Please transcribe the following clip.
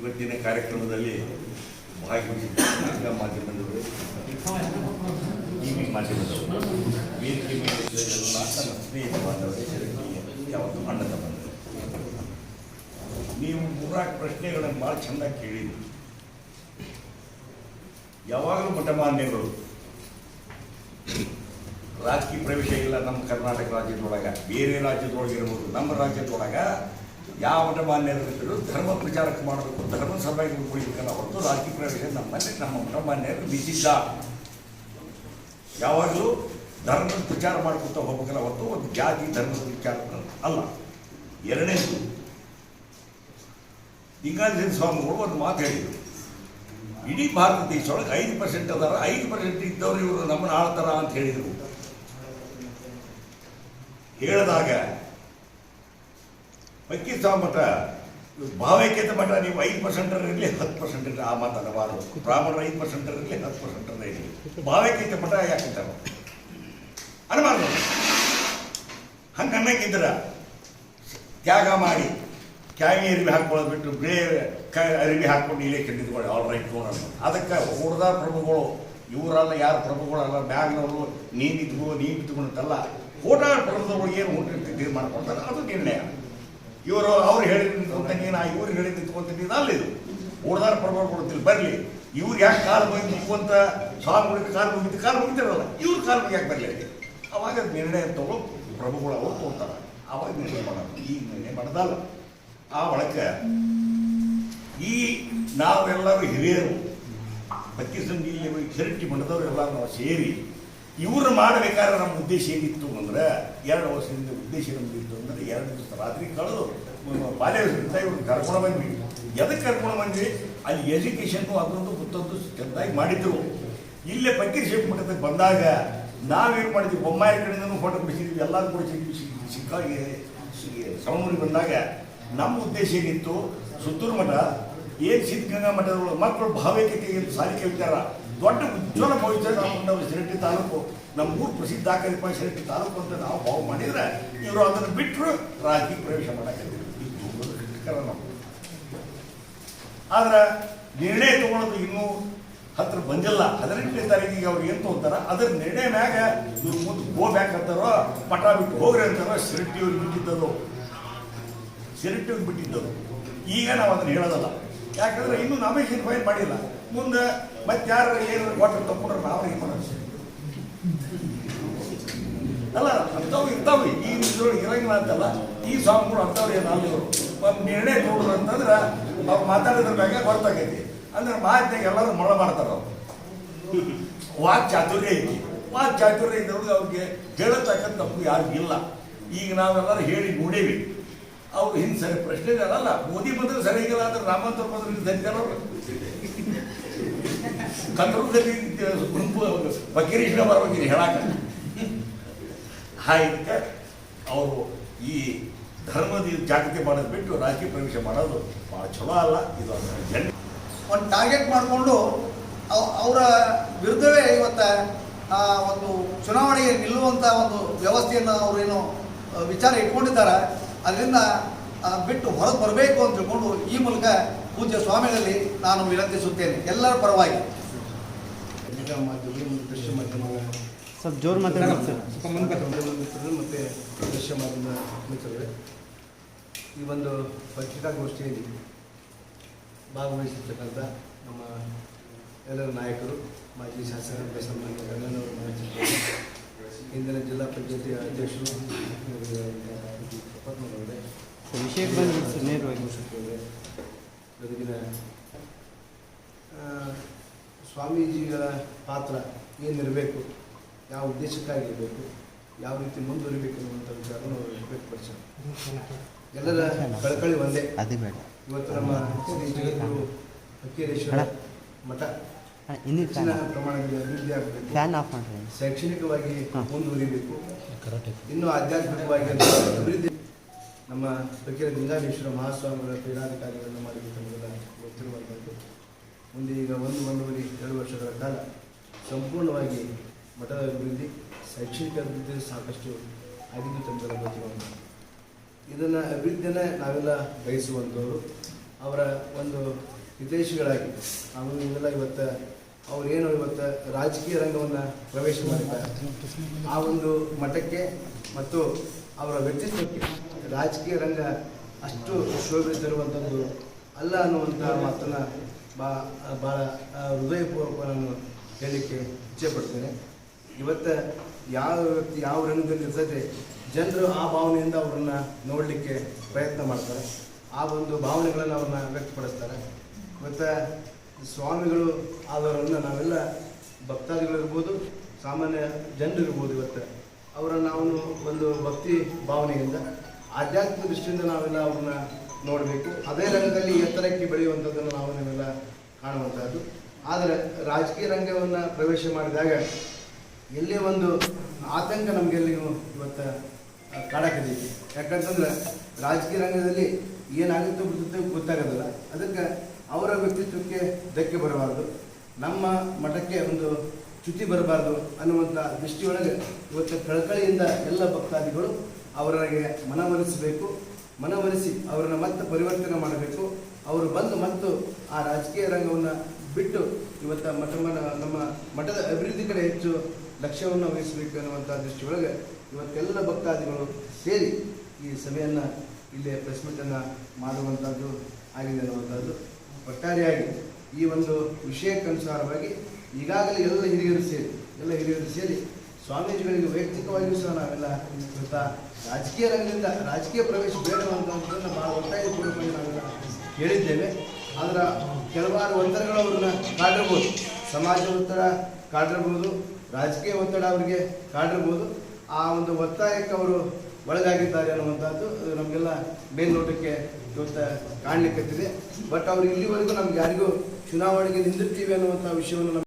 ಇವತ್ತಿನ ಕಾರ್ಯಕ್ರಮದಲ್ಲಿ ಭಾಗವಹಿಸಿದ ಮಾಧ್ಯಮದವರು ಟಿ ವಿ ಮಾಧ್ಯಮದವರು, ವೇದಿಕೆ ಮೇಲೆ ನನ್ನ ಸ್ನೇಹಿತ ಬಂದರು. ನೀವು ಮೂರಾಕ್ ಪ್ರಶ್ನೆಗಳನ್ನು ಭಾಳ ಚೆಂದ ಕೇಳಿದ್ರಿ. ಯಾವಾಗಲೂ ಮಠಮಾನ್ಯಗಳು ರಾಜಕೀಯ ಪ್ರವೇಶ ಇಲ್ಲ ನಮ್ಮ ಕರ್ನಾಟಕ ರಾಜ್ಯದೊಳಗೆ, ಬೇರೆ ರಾಜ್ಯದೊಳಗೆ ಇರ್ಬೋದು ನಮ್ಮ ರಾಜ್ಯದೊಳಗೆ ಯಾವ ಮಠಮಾನ್ಯರಿದ್ರು ಧರ್ಮ ಪ್ರಚಾರಕ್ಕೆ ಮಾಡಬೇಕು, ಧರ್ಮ ಸಭೆಗೆ ಉಳಿಬೇಕಲ್ಲ ಹೊರತು ರಾಜಕೀಯ ಪ್ರವೇಶ ನಮ್ಮಲ್ಲಿ ನಮ್ಮ ಮಠಮಾನ್ಯರು ನಿಷಿದ್ಧ ಯಾವಾಗಲೂ ಧರ್ಮದ ಪ್ರಚಾರ ಮಾಡ್ಕೊತ ಹೋಗ್ಬೇಕಲ್ಲ ಹೊರತು ಒಂದು ಜಾತಿ ಧರ್ಮದ ವಿಚಾರ ಅಲ್ಲ. ಎರಡನೇದು ಲಿಂಗಾಂಜನ ಸ್ವಾಮಿಗಳು ಒಂದು ಮಾತು ಹೇಳಿದರು. ಇಡೀ ಭಾರತ ದೇಶದೊಳಗೆ ಐದು ಪರ್ಸೆಂಟ್ ಅದಾರ, ಐದು ಪರ್ಸೆಂಟ್ ಇದ್ದವರು ಇವರು ನಮ್ಮನ್ನ ಆಳ್ತಾರ ಅಂತ ಹೇಳಿದರು. ಹೇಳಿದಾಗ ಪಕ್ಕೀಸ್ವಾಮಿ ಮಠ, ಭಾವೈಕ್ಯತೆ ಮಠ, ನೀವು ಐದು ಪರ್ಸೆಂಟ್ ಇರಲಿ, ಹತ್ತು ಪರ್ಸೆಂಟ್ ಇರಲಿ, ಆ ಮಾತು ಅನ್ನಬಾರದು ಬ್ರಾಹ್ಮಣರು ಐದು ಪರ್ಸೆಂಟ್ ಇರಲಿ, ಹತ್ತು ಪರ್ಸೆಂಟ್ ಇರಲಿ. ಭಾವೈಕ್ಯತೆ ಮಠ ಅಂತ ಅನಬಾರ್ದು ಹಂಗೆ ಅನ್ನಕ್ಕಿದ್ರ ತ್ಯಾಗ ಮಾಡಿ ಕ್ಯಾವಿ ಅರಿವಿ ಹಾಕೊಳ್ಳೋದು ಬಿಟ್ಟು ಬೇರೆ ಕ ಅರಿವಿ ಹಾಕ್ಕೊಂಡು ಇಲ್ಲೇ ಕೆಟ್ಟಿದ್ಕೊಳ್ಳಿ. ಆಲ್ ರೈಟ್ ನೋಡೋಣ ಅದಕ್ಕೆ ಹುಡ್ದ ಪ್ರಭುಗಳು, ಇವರಲ್ಲ ಯಾರು ಪ್ರಭುಗಳಲ್ಲ ಬ್ಯಾಗ್ನವರು ನೀನಿದ್ವು ನೀನು ಬಿದ್ದುಕೊಂಡಂತಲ್ಲ ಓಟಾಡ ಪ್ರಭುಗಳು ಏನು ಊಟ ಇದು ಕೊಡ್ತಾರೆ ಅದು ನಿರ್ಣಯ. ಇವರು ಅವ್ರು ಹೇಳಿದ್ ನಿಂತ್ಕೊಂತ ನೀನು ಇವ್ರು ಹೇಳಿದ್ ನಿಂತ್ಕೊಂತ ನೀನು ಅಲ್ಲ ಇದು ಓಡ್ದಾರ ಪ್ರಭಾವ ಕೊಡ್ತಿಲ್ಲ ಬರಲಿ. ಇವ್ರು ಯಾಕೆ ಕಾಲು ಮುಗಿದು ನಿಂತ್ಕೊಂತ ಮುಗಿದು, ಕಾಲು ಮುಗಿದು, ಕಾಲು ಮುಗಿತಿರಲ್ಲ. ಇವ್ರು ಕಾಲು ಮುಗಿ ಯಾಕೆ ಬರಲಿ ಅವಾಗ ಅದ್ ನಿರ್ಣಯ ತಗೋ ಪ್ರಭುಗಳು ಅವರು ತಗೋತಾರೆ ಅವಾಗ ನಿರ್ಣಯ ಮಾಡೋದು. ಈಗ ನಿರ್ಣಯ ಮಾಡೋದಲ್ಲ. ಆ ಒಳಕ್ಕೆ ಈ ನಾವೆಲ್ಲರೂ ಹಿರಿಯರು ಬತ್ತಿ ಸಂಜೆ ಶರಟ್ಟಿ ಮಂಡದವ್ರು ಎಲ್ಲರೂ ನಾವು ಸೇರಿ ಇವರು ಮಾಡಬೇಕಾದ್ರೆ ನಮ್ಮ ಉದ್ದೇಶ ಏನಿತ್ತು ಅಂದ್ರೆ ಎರಡು ವರ್ಷದಿಂದ ಉದ್ದೇಶ ನಮ್ದಿತ್ತು ಅಂದ್ರೆ ಎರಡು ದಿವಸ ರಾತ್ರಿ ಕಳೆದು ಬಾಲ್ಯದಿಂದ ಇವ್ರು ಕರ್ಕೊಂಡು ಬಂದ್ವಿ. ಎದಕ್ಕೆ ಕರ್ಕೊಂಡು ಬಂದ್ವಿ? ಅಲ್ಲಿ ಎಜುಕೇಷನ್ನು ಅದೊಂದು ಮತ್ತೊಂದು ಚೆನ್ನಾಗಿ ಮಾಡಿದ್ರು. ಇಲ್ಲೇ ಪಕ್ಕೀರ್ ಶೇಪ್ ಮಠಕ್ಕೆ ಬಂದಾಗ ನಾವೇನು ಮಾಡಿದ್ವಿ? ಬೊಮ್ಮಾಯಿ ಕಡೆಯಿಂದನೂ ಫೋಟೋ ಬಿಡಿಸಿದ್ವಿ. ಎಲ್ಲರೂ ಕೂಡ ಸಿಕ್ಕಾಗಿ ಸವಣೂರಿ ಬಂದಾಗ ನಮ್ಮ ಉದ್ದೇಶ ಏನಿತ್ತು? ಸುತ್ತೂರು ಮಠ, ಏನು ಸಿದ್ಧಗಂಗಾ ಮಠದೊಳಗೆ ಮಕ್ಕಳು ಭಾವೈಕ್ಯತೆ ಸಾಲಿ ವಿಚಾರ ದೊಡ್ಡ ಉಜ್ವಲ ಭವಿಷ್ಯ ನಾವು ಶಿರಟ್ಟಿ ತಾಲೂಕು, ನಮ್ಮ ಊರು ಪ್ರಸಿದ್ಧ ಆಕರಿಪ ಶಿರಟ್ಟಿ ತಾಲೂಕು ಅಂತ ನಾವು ಭಾವ ಮಾಡಿದ್ರೆ ಇವರು ಅದನ್ನು ಬಿಟ್ಟರು ರಾಜಕೀಯ ಪ್ರವೇಶ ಮಾಡಕ್ಕೆ ನಾವು. ಆದ್ರೆ ನಿರ್ಣಯ ತಗೊಳ್ಳೋದು ಇನ್ನೂ ಹತ್ರ ಬಂದಿಲ್ಲ. ಹದಿನೆಂಟನೇ ತಾರೀಕಿಗೆ ಅವ್ರು ಏನು ತಗೋತಾರ? ಅದ್ರ ನಿರ್ಣಯ ಮ್ಯಾಗ ಇವ್ರು ಮುಂದೆ ಗೋ ಬ್ಯಾಕ್ ಅಂತಾರೋ ಪಟ ಬಿಟ್ಟು ಹೋಗ್ರಿ ಅಂತಾರೋ ಶಿರಟ್ಟಿ ಅವ್ರಿಗೆ ಬಿಟ್ಟಿದ್ದದು. ಶಿರಟ್ಟಿ ಅವ್ರಿಗೆ ಬಿಟ್ಟಿದ್ದದು. ಈಗ ನಾವು ಅದನ್ನ ಹೇಳೋದಲ್ಲ. ಯಾಕಂದ್ರೆ ಇನ್ನೂ ನಾಮಿನೇಷನ್ ಫೈಲ್ ಮಾಡಿಲ್ಲ. ಮುಂದೆ ಮತ್ತೆ ಯಾರು ಏನು ವಾಟರ್ ತಗೊಂಡ್ರೆ ನಾವು ಏನು ಮಾಡೋದು? ಅಲ್ಲ, ಅಂಥವು ಇರ್ತಾವ್ರಿ ಈ ಇದ್ರೊಳಗೆ ಇರಂಗಿಲ್ಲ ಅಂತಲ್ಲ, ಈ ಸ್ವಾಮಿಗಳು ಅಂಥವ್ರು ಏನು ಅಲ್ಲಿವರು ಒಂದು ನಿರ್ಣಯ ನೋಡಿದ್ರು ಅಂತಂದ್ರೆ ಅವ್ರು ಮಾತಾಡಿದ್ರ ಮ್ಯಾಗ ಗೊತ್ತಾಗೈತಿ ಅಂದ್ರೆ ಮಾತಿನಾಗ ಎಲ್ಲರೂ ಮೊಳ ಮಾಡ್ತಾರೆ ಅವ್ರು. ವಾಕ್ ಚಾತುರ್ಯ ಐತಿ. ವಾಕ್ ಚಾತುರ್ಯ ಇದ್ದವ್ರಿಗೆ ಅವ್ರಿಗೆ ಹೇಳತಕ್ಕಂಥ ತಪ್ಪು ಯಾರಿಗೂ ಇಲ್ಲ. ಈಗ ನಾವೆಲ್ಲರೂ ಹೇಳಿ ನೋಡೇವಿ. ಅವ್ರು ಹಿಂದೆ ಸರಿ ಪ್ರಶ್ನೆ ಅಲ್ಲ ಮೋದಿ ಬಂದ್ರೆ ಸರಿಯಾಗಿಲ್ಲ ಅಂದ್ರೆ ರಾಮಂತರ ಬಂದ್ರೆ ಸರಿತಾರ ಕಂದ್ರದಲ್ಲಿ ಗುಂಪು ಬಕೀರೇಶ್ವರ ಬರ್ಬೇಕಿದೆ ಹೇಳಾಕ ಹಾಗೆ ಅವರು ಈ ಧರ್ಮದ ಜಾಗೃತಿ ಮಾಡೋದು ಬಿಟ್ಟು ರಾಜಕೀಯ ಪ್ರವೇಶ ಮಾಡೋದು ಭಾಳ ಚಲೋ ಅಲ್ಲ, ಇದು ಜನ ಒಂದು ಟಾರ್ಗೆಟ್ ಮಾಡಿಕೊಂಡು ಅವರ ವಿರುದ್ಧವೇ ಇವತ್ತ ಒಂದು ಚುನಾವಣೆಗೆ ನಿಲ್ಲುವಂಥ ಒಂದು ವ್ಯವಸ್ಥೆಯನ್ನು ಅವರೇನು ವಿಚಾರ ಇಟ್ಕೊಂಡಿದ್ದಾರೆ. ಅದರಿಂದ ಬಿಟ್ಟು ಹೊರಗೆ ಬರಬೇಕು ಅಂತ ತಿಳ್ಕೊಂಡು ಈ ಮೂಲಕ ಪೂಜ್ಯ ಸ್ವಾಮಿಗಳಲ್ಲಿ ನಾನು ವಿನಂತಿಸುತ್ತೇನೆ. ಎಲ್ಲರ ಪರವಾಗಿ. ಮತ್ತು ದೃಶ್ಯ ಮಾಧ್ಯಮಗಳ ಸ್ವಲ್ಪ ಜೋರು ಮಾತಾಡ್ತಾರೆ ಮಿತ್ರರು ಮತ್ತು ದೃಶ್ಯ ಮಾಧ್ಯಮ ಮಿತ್ರರೇ. ಈ ಒಂದು ಪತ್ರಿಕಾಗೋಷ್ಠಿಯಲ್ಲಿ ಭಾಗವಹಿಸಿರ್ತಕ್ಕಂಥ ನಮ್ಮ ಎಲ್ಲರ ನಾಯಕರು ಮಾಜಿ ಶಾಸಕರ ಸನ್ಮಾನ್ಯ ಗಂಗನವರು ಇಂದಿನ ಜಿಲ್ಲಾ ಪಂಚಾಯತಿ ಅಧ್ಯಕ್ಷರು ಪದ್ಮನವರೇ ಸರ್ ನೇರವಾಗಿ. ಜೊತೆಗಿನ ಸ್ವಾಮೀಜಿಗಳ ಪಾತ್ರ ಏನಿರಬೇಕು ಯಾವ ಉದ್ದೇಶಕ್ಕಾಗಿರಬೇಕು ಯಾವ ರೀತಿ ಮುಂದುವರಿಬೇಕು ಅನ್ನುವಂಥ ವಿಚಾರವನ್ನು ಅವರು ವ್ಯಕ್ತಪಡಿಸಿದರು. ಎಲ್ಲರ ಕಳಕಳಿ ಒಂದೇ. ಅದೇ ಬೇಡ. ಇವತ್ತು ನಮ್ಮ ಶ್ರೀ ಜಗದ್ಗುರು ಹಕ್ಕೇರೇಶ್ವರ. ಮಠ ಹೆಚ್ಚಿನ ಪ್ರಮಾಣದಲ್ಲಿ ಅಭಿವೃದ್ಧಿ ಆಗಬೇಕು. ಶೈಕ್ಷಣಿಕವಾಗಿ. ಮುಂದುವರಿಬೇಕು. ಇನ್ನು ಆಧ್ಯಾತ್ಮಿಕವಾಗಿ ಅಭಿವೃದ್ಧಿ ನಮ್ಮ ಫಕೀರ ಗಂಗಾಧೀಶ್ವರ ಮಹಾಸ್ವಾಮಿಗಳ ಪೀಠಾಧಿಕಾರಿಗಳನ್ನು ಮಾಡಿರ್ತಕ್ಕಂಥ ಗೊತ್ತಿರುವಂಥದ್ದು ಮುಂದೆ ಈಗ ಒಂದು ಒಂದೂವರೆ ಎರಡು ವರ್ಷಗಳ ಕಾಲ ಸಂಪೂರ್ಣವಾಗಿ ಮಠದ ಅಭಿವೃದ್ಧಿ, ಶೈಕ್ಷಣಿಕ ಅಭಿವೃದ್ಧಿ ಸಾಕಷ್ಟು ಆಗಿದ್ದು ತಮಗೆಲ್ಲ ಜೀವನ ಇದನ್ನು ಅಭಿವೃದ್ಧಿಯನ್ನೇ ನಾವೆಲ್ಲ ಬಯಸುವಂಥವ್ರು, ಅವರ ಒಂದು ಹಿತೈಷಿಗಳಾಗಿ ನಾವು ಇವೆಲ್ಲ ಇವತ್ತು ಅವರೇನು ಇವತ್ತು ರಾಜಕೀಯ ರಂಗವನ್ನು ಪ್ರವೇಶ ಮಾಡಿದ್ದಾರೆ. ಆ ಒಂದು ಮಠಕ್ಕೆ ಮತ್ತು ಅವರ ವ್ಯಕ್ತಿತ್ವಕ್ಕೆ ರಾಜಕೀಯ ರಂಗ ಅಷ್ಟು ಶೋಭೆ ತರುವಂಥದ್ದು ಅಲ್ಲ ಅನ್ನುವಂಥ ಮಾತನ್ನು ಬಾ ಭಾಳ ಹೃದಯಪೂರ್ವಕ ನಾನು ಹೇಳಲಿಕ್ಕೆ ಇಚ್ಛೆಪಡ್ತೇನೆ. ಇವತ್ತು ಯಾವ ವ್ಯಕ್ತಿ ಯಾವ ರಂಗದಲ್ಲಿ ಇರ್ತದೆ, ಜನರು ಆ ಭಾವನೆಯಿಂದ ಅವ್ರನ್ನ ನೋಡಲಿಕ್ಕೆ ಪ್ರಯತ್ನ ಮಾಡ್ತಾರೆ. ಆ ಒಂದು ಭಾವನೆಗಳನ್ನು ಅವ್ರನ್ನ ವ್ಯಕ್ತಪಡಿಸ್ತಾರೆ. ಇವತ್ತು ಸ್ವಾಮಿಗಳು ಆದವರನ್ನು ನಾವೆಲ್ಲ ಭಕ್ತಾದಿಗಳಿರ್ಬೋದು, ಸಾಮಾನ್ಯ ಜನರಿರ್ಬೋದು ಇವತ್ತು. ಅವರನ್ನು ನಾವು ಒಂದು ಭಕ್ತಿ ಭಾವನೆಯಿಂದ, ಆಧ್ಯಾತ್ಮಿಕ ದೃಷ್ಟಿಯಿಂದ ನಾವೆಲ್ಲ ಅವ್ರನ್ನ ನೋಡಬೇಕು. ಅದೇ ರಂಗದಲ್ಲಿ ಎತ್ತರಕ್ಕೆ ಬೆಳೆಯುವಂಥದ್ದನ್ನು ನಾವು ನಾವೆಲ್ಲ ಕಾಣುವಂಥದ್ದು. ಆದರೆ ರಾಜಕೀಯ ರಂಗವನ್ನು ಪ್ರವೇಶ ಮಾಡಿದಾಗ ಎಲ್ಲಿ ಒಂದು ಆತಂಕ ನಮಗೆಲ್ಲಿಗೂ ಇವತ್ತು ಕಾಡಕತ್ತೈತಿ ಯಾಕಂತಂದ್ರೆ ರಾಜಕೀಯ ರಂಗದಲ್ಲಿ ಏನಾಗುತ್ತೋ ಬಿಡುತ್ತೋ ಗೊತ್ತಾಗೋದಿಲ್ಲ. ಅದಕ್ಕೆ ಅವರ ವ್ಯಕ್ತಿತ್ವಕ್ಕೆ ಧಕ್ಕೆ ಬರಬಾರ್ದು. ನಮ್ಮ ಮಠಕ್ಕೆ ಒಂದು ಚ್ಯುತಿ ಬರಬಾರ್ದು ಅನ್ನುವಂಥ ದೃಷ್ಟಿಯೊಳಗೆ ಇವತ್ತು ಕಳಕಳಿಯಿಂದ ಎಲ್ಲ ಭಕ್ತಾದಿಗಳು ಅವರಿಗೆ ಮನವೊಲಿಸಬೇಕು. ಮನವೊಲಿಸಿ ಅವರನ್ನು ಮತ್ತೆ ಪರಿವರ್ತನೆ ಮಾಡಬೇಕು. ಅವರು ಬಂದು ಮತ್ತು ಆ ರಾಜಕೀಯ ರಂಗವನ್ನು ಬಿಟ್ಟು ಇವತ್ತ ಮಠ ನಮ್ಮ ಮಠದ ಅಭಿವೃದ್ಧಿ ಕಡೆ ಹೆಚ್ಚು ಲಕ್ಷ್ಯವನ್ನು ವಹಿಸಬೇಕು ಅನ್ನುವಂಥ ದೃಷ್ಟಿಯೊಳಗೆ ಇವತ್ತೆಲ್ಲ ಭಕ್ತಾದಿಗಳು ಸೇರಿ ಈ ಸಭೆಯನ್ನು ಇಲ್ಲಿ ಪ್ರೆಸ್ ಮೀಟನ್ನು ಮಾಡುವಂಥದ್ದು ಆಗಿದೆ ಅನ್ನುವಂಥದ್ದು ಒಟ್ಟಾರೆಯಾಗಿ ಈ ಒಂದು ವಿಷಯಕ್ಕನುಸಾರವಾಗಿ ಈಗಾಗಲೇ ಎಲ್ಲ ಹಿರಿಯರು ಸೇರಿ, ಎಲ್ಲ ಹಿರಿಯರು ಸೇರಿ ಸ್ವಾಮೀಜಿಗಳಿಗೆ ವೈಯಕ್ತಿಕವಾಗಿಯೂ ಸಹ ನಾವೆಲ್ಲ ಕೃತ ರಾಜಕೀಯ ರಂಗದಿಂದ ರಾಜಕೀಯ ಪ್ರವೇಶ ಬೇಡವಂತದ್ದನ್ನು ಭಾಳ ಒತ್ತಾಯಪೂರ್ವಕವಾಗಿ ನಾವೆಲ್ಲ ಹೇಳಿದ್ದೇವೆ. ಅದರ ಕೆಲವಾರು ಒತ್ತಡಗಳು ಅವ್ರನ್ನ ಕಾಡಿರ್ಬೋದು. ಸಮಾಜ ಒತ್ತಡ ಕಾಡಿರ್ಬೋದು, ರಾಜಕೀಯ ಒತ್ತಡ ಅವರಿಗೆ ಕಾಡಿರ್ಬೋದು. ಆ ಒಂದು ಒತ್ತಾಯಕ್ಕೆ ಅವರು ಒಳಗಾಗಿದ್ದಾರೆ ಅನ್ನುವಂಥದ್ದು ನಮಗೆಲ್ಲ ಮೇಲ್ನೋಟಕ್ಕೆ ಇವತ್ತು ಕಾಣಲಿಕ್ಕತ್ತಿದೆ ಬಟ್ ಅವ್ರು ಇಲ್ಲಿವರೆಗೂ ನಮ್ಗೆ ಯಾರಿಗೂ ಚುನಾವಣೆಗೆ ನಿಂದಿರ್ತೀವಿ ಅನ್ನುವಂಥ ವಿಷಯವನ್ನು